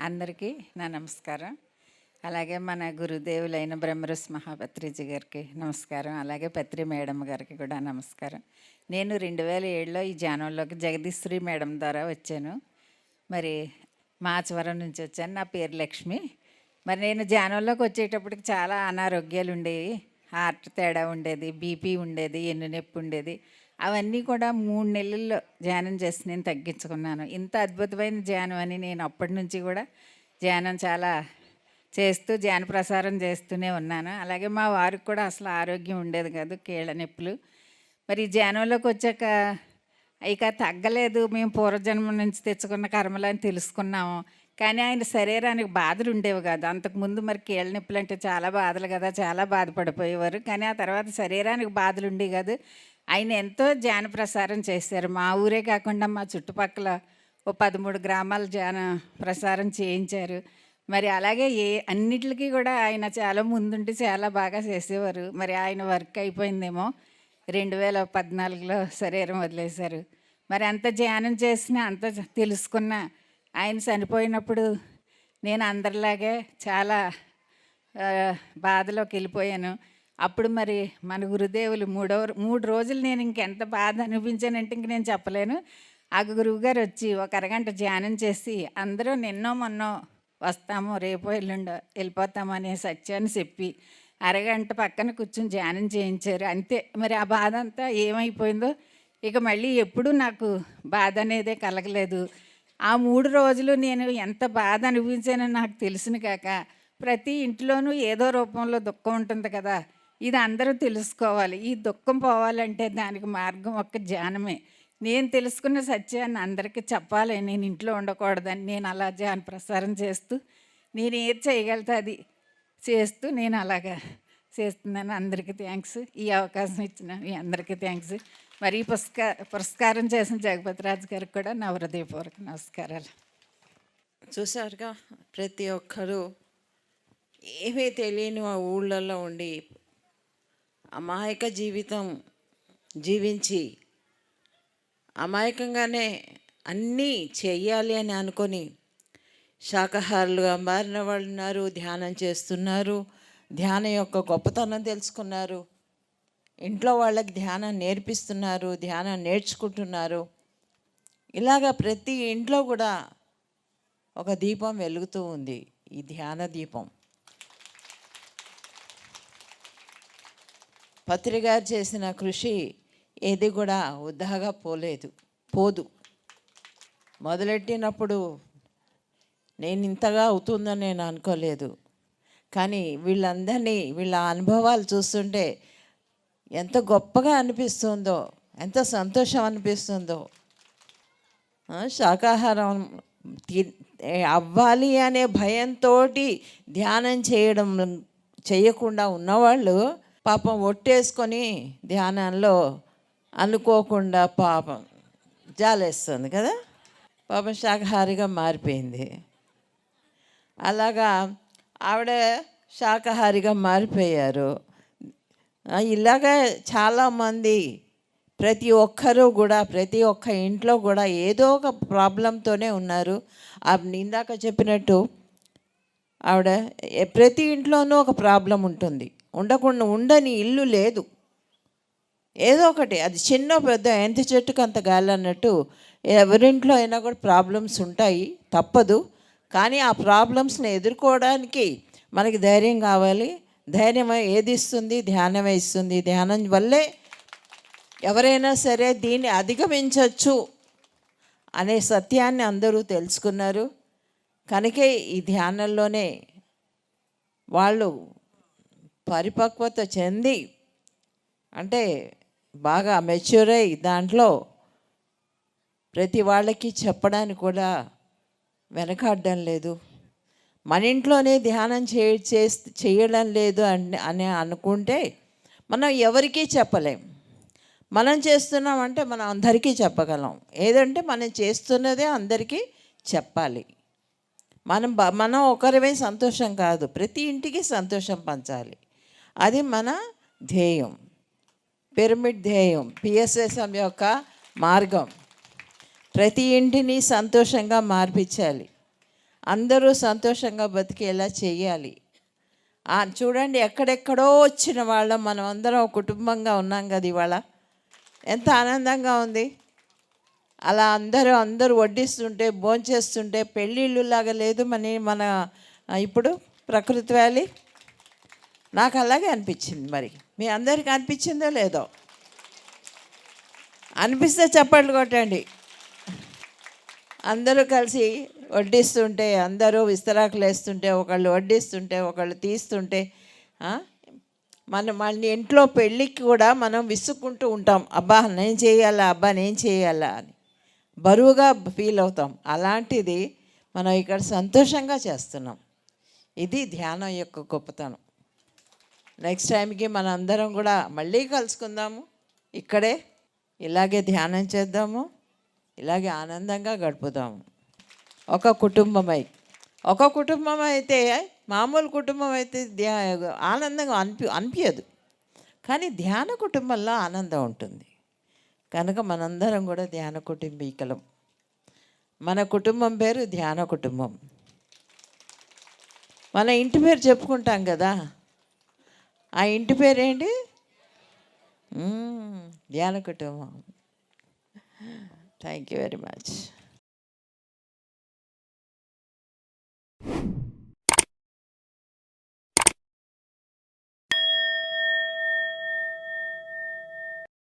అందరికీ నా నమస్కారం. అలాగే మన గురుదేవులైన బ్రహ్మరస్ మహాపత్రిజీ గారికి నమస్కారం. అలాగే పత్రి మేడం గారికి కూడా నమస్కారం. నేను రెండు వేల ఏడులో ఈ జానంలోకి జగదీశ్వరి మేడం ద్వారా వచ్చాను. మరి మాచవరం నుంచి వచ్చాను. నా పేరు లక్ష్మి. మరి నేను జానంలోకి వచ్చేటప్పటికి చాలా అనారోగ్యాలు ఉండేవి. హార్ట్ తేడా ఉండేది బీపీ ఉండేది ఎన్ను నొప్పి ఉండేది. అవన్నీ కూడా మూడు నెలల్లో ధ్యానం చేసి నేను తగ్గించుకున్నాను. ఇంత అద్భుతమైన ధ్యానం అని నేను అప్పటి నుంచి కూడా ధ్యానం చాలా చేస్తూ ధ్యాన ప్రసారం చేస్తూనే ఉన్నాను. అలాగే మా వారికి కూడా అసలు ఆరోగ్యం ఉండేది కాదు కీళ్ళ నొప్పులు. మరి ధ్యానంలోకి వచ్చాక ఇక తగ్గలేదు మేము పూర్వజన్మ నుంచి తెచ్చుకున్న కర్మలని తెలుసుకున్నాము. కానీ ఆయన శరీరానికి బాధలు ఉండేవి కాదు. అంతకుముందు మరి కీళ్ళ నొప్పులు అంటే చాలా బాధలు కదా చాలా బాధపడిపోయేవారు. కానీ ఆ తర్వాత శరీరానికి బాధలు ఉండేవి కాదు. ఆయన ఎంతో ధ్యాన ప్రసారం చేశారు. మా ఊరే కాకుండా మా చుట్టుపక్కల ఓ పదమూడు గ్రామాల ధ్యాన ప్రసారం చేయించారు. మరి అలాగే ఏ అన్నిటికీ కూడా ఆయన చాలా ముందుండి చాలా బాగా చేసేవారు. మరి ఆయన వర్క్ అయిపోయిందేమో రెండు వేల పద్నాలుగులో శరీరం వదిలేశారు. మరి అంత ధ్యానం చేసినా అంత తెలుసుకున్న ఆయన చనిపోయినప్పుడు నేను అందరిలాగే చాలా బాధలోకి వెళ్ళిపోయాను. అప్పుడు మరి మన గురుదేవులు మూడో మూడు రోజులు నేను ఇంకెంత బాధ అనిపించానంటే ఇంక నేను చెప్పలేను. ఆ గురువు గారు వచ్చి ఒక అరగంట ధ్యానం చేసి అందరూ నిన్నో మొన్నో వస్తాము రేపో ఎల్లుండో వెళ్ళిపోతాము అనే సత్యాన్ని చెప్పి అరగంట పక్కన కూర్చొని ధ్యానం చేయించారు. అంతే. మరి ఆ బాధ అంతా ఏమైపోయిందో? ఇక మళ్ళీ ఎప్పుడూ నాకు బాధ అనేదే కలగలేదు. ఆ మూడు రోజులు నేను ఎంత బాధ అనిపించానో నాకు తెలిసిన కాక ప్రతి ఇంట్లోనూ ఏదో రూపంలో దుఃఖం ఉంటుంది కదా. ఇది అందరూ తెలుసుకోవాలి. ఈ దుఃఖం పోవాలంటే దానికి మార్గం ఒక్క ధ్యానమే. నేను తెలుసుకున్న సత్యాన్ని అందరికీ చెప్పాలి. నేను ఇంట్లో ఉండకూడదని నేను అలా ధ్యాన ప్రసారం చేస్తూ నేను ఏది చేయగలితే అది చేస్తూ నేను అలాగా చేస్తున్నాను. అందరికీ థ్యాంక్స్ ఈ అవకాశం ఇచ్చిన మీ అందరికీ థ్యాంక్స్ మరి ఈ పురస్కారం చేసిన జగపతి రాజు గారికి కూడా నా హృదయపూర్వక నమస్కారాలు. చూసారుగా ప్రతి ఒక్కరూ ఏమీ తెలియని ఆ ఊళ్ళల్లో ఉండి అమాయక జీవితం జీవించి అమాయకంగానే అన్నీ చెయ్యాలి అని అనుకొని శాకాహారులుగా మారిన వాళ్ళు ఉన్నారు ధ్యానం చేస్తున్నారు ధ్యానం యొక్క గొప్పతనం తెలుసుకున్నారు ఇంట్లో వాళ్ళకి ధ్యానం నేర్పిస్తున్నారు ధ్యానం నేర్చుకుంటున్నారు. ఇలాగా ప్రతి ఇంట్లో కూడా ఒక దీపం వెలుగుతూ ఉంది ఈ ధ్యాన దీపం. పత్రి గారు చేసిన కృషి ఏది కూడా వృధాగా పోలేదు పోదు. మొదలెట్టినప్పుడు నేను ఇంతగా అవుతుందని నేను అనుకోలేదు. కానీ వీళ్ళందరినీ వీళ్ళ అనుభవాలు చూస్తుంటే ఎంత గొప్పగా అనిపిస్తుందో ఎంత సంతోషం అనిపిస్తుందో శాకాహారం తి- అవ్వాలి అనే భయంతో ధ్యానం చేయడం చేయకుండా ఉన్నవాళ్ళు పాపం ఒట్టేసుకొని ధ్యానంలో అనుకోకుండా పాపం జాలేస్తుంది కదా? పాపం శాకాహారిగా మారిపోయింది. అలాగా ఆవిడ శాకాహారిగా మారిపోయారు. ఇలాగా చాలామంది ప్రతి ఒక్కరూ కూడా ప్రతి ఒక్క ఇంట్లో కూడా ఏదో ఒక ప్రాబ్లంతోనే ఉన్నారు. ఆ ఇందాక చెప్పినట్టు ఆవిడ ప్రతి ఇంట్లోనూ ఒక ప్రాబ్లం ఉంటుంది. ఉండకుండా ఉండని ఇల్లు లేదు. ఏదో ఒకటి అది చిన్న పెద్ద ఎంత చెట్టుకు అంత గాలి అన్నట్టు ఎవరింట్లో అయినా కూడా ప్రాబ్లమ్స్ ఉంటాయి తప్పదు. కానీ ఆ ప్రాబ్లమ్స్ని ఎదుర్కోవడానికి మనకి ధైర్యం కావాలి. ధైర్యం ఏది ఇస్తుంది? ధ్యానం ఇస్తుంది. ధ్యానం వల్లే ఎవరైనా సరే దీన్ని అధిగమించవచ్చు అనే సత్యాన్ని అందరూ తెలుసుకున్నారు. కనుకే ఈ ధ్యానంలోనే వాళ్ళు పరిపక్వత చెంది అంటే బాగా మెచ్యూర్ అయ్యి దాంట్లో ప్రతి వాళ్ళకి చెప్పడానికి కూడా వెనకాడడం లేదు. మన ఇంట్లోనే ధ్యానం చే చేయడం లేదు అని అని అనుకుంటే మనం ఎవరికీ చెప్పలేం. మనం చేస్తున్నామంటే మనం అందరికీ చెప్పగలం. ఏదంటే మనం చేస్తున్నదే అందరికీ చెప్పాలి. మనం మనం ఒకరివే సంతోషం కాదు ప్రతి ఇంటికి సంతోషం పంచాలి. అది మన ధ్యేయం. పిరమిడ్ ధ్యేయం పిఎస్ఎస్ఎం యొక్క మార్గం. ప్రతి ఇంటిని సంతోషంగా మార్పించాలి. అందరూ సంతోషంగా బతికేలా చేయాలి. చూడండి ఎక్కడెక్కడో వచ్చిన వాళ్ళం మనం అందరం ఒక కుటుంబంగా ఉన్నాం కదా ఇవాళ. ఎంత ఆనందంగా ఉంది. అలా అందరూ అందరూ వడ్డిస్తుంటే భోంచేస్తుంటే పెళ్ళిళ్ళు లాగా లేదు మన మన ఇప్పుడు ప్రకృతి వ్యాలీ. నాకు అలాగే అనిపించింది మరి. మీ అందరికీ అనిపించిందో లేదో. అనిపిస్తే చప్పట్లు కొట్టండి. అందరూ కలిసి వడ్డిస్తుంటే అందరూ విస్తరాకులు వేస్తుంటే ఒకళ్ళు వడ్డిస్తుంటే ఒకళ్ళు తీస్తుంటే మనం మన మన ఇంట్లో పెళ్ళికి కూడా మనం విసుక్కుంటూ ఉంటాం. అబ్బా నేను చేయాలా? అబ్బా నేను చేయాలా? అని. బరువుగా ఫీల్ అవుతాం. అలాంటిది మనం ఇక్కడ సంతోషంగా చేస్తున్నాం. ఇది ధ్యానం యొక్క గొప్పతనం. నెక్స్ట్ టైంకి మన అందరం కూడా మళ్ళీ కలుసుకుందాము. ఇక్కడే ఇలాగే ధ్యానం చేద్దాము. ఇలాగే ఆనందంగా గడుపుదాము. ఒక కుటుంబమై ఒక కుటుంబం అయితే మామూలు కుటుంబం అయితే ధ్యా ఆనందంగా అనిపి అనిపించదు కానీ ధ్యాన కుటుంబంలో ఆనందం ఉంటుంది. కనుక మనందరం కూడా ధ్యాన కుటుంబీకులం. మన కుటుంబం పేరు ధ్యాన కుటుంబం. మన ఇంటి పేరు చెప్పుకుంటాం కదా. ఆ ఇంటి పేరేంటి? ధ్యాన కుటుంబం థ్యాంక్ యూ వెరీ మచ్